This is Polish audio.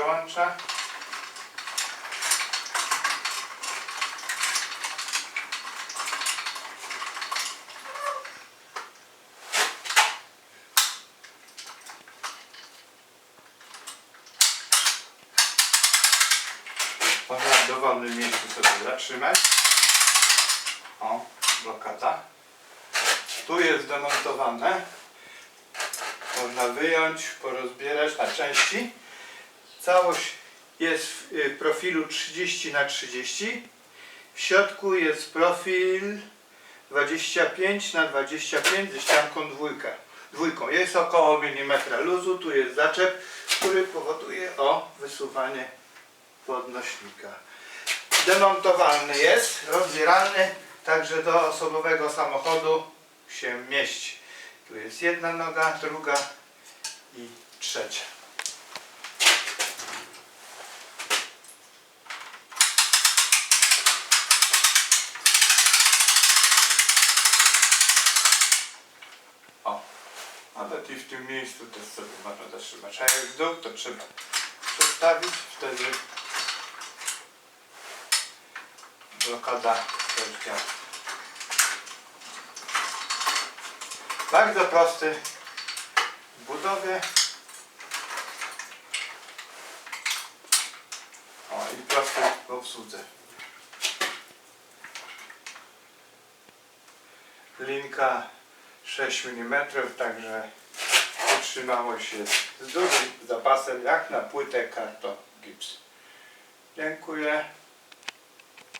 włącza. Można w dowolnym miejscu sobie zatrzymać. O, blokada. Tu jest demontowane. Można wyjąć, porozbierać na części. Całość jest w y, profilu 30 na 30 W środku jest profil 25 na 25 ze ścianką dwójka. dwójką. Jest około milimetra luzu. Tu jest zaczep, który powoduje o wysuwanie podnośnika. Demontowalny jest, rozbieralny, także do osobowego samochodu się mieści. Tu jest jedna noga, druga i trzecia. O, nawet i w tym miejscu też sobie można zatrzymać. A jak w dół, to trzeba przestawić, wtedy blokada też. Bardzo prosty w budowie. O i prosty w obsłudze. Linka 6 mm, także wytrzymałość jest z dużym zapasem jak na płytę karton gips. Dziękuję.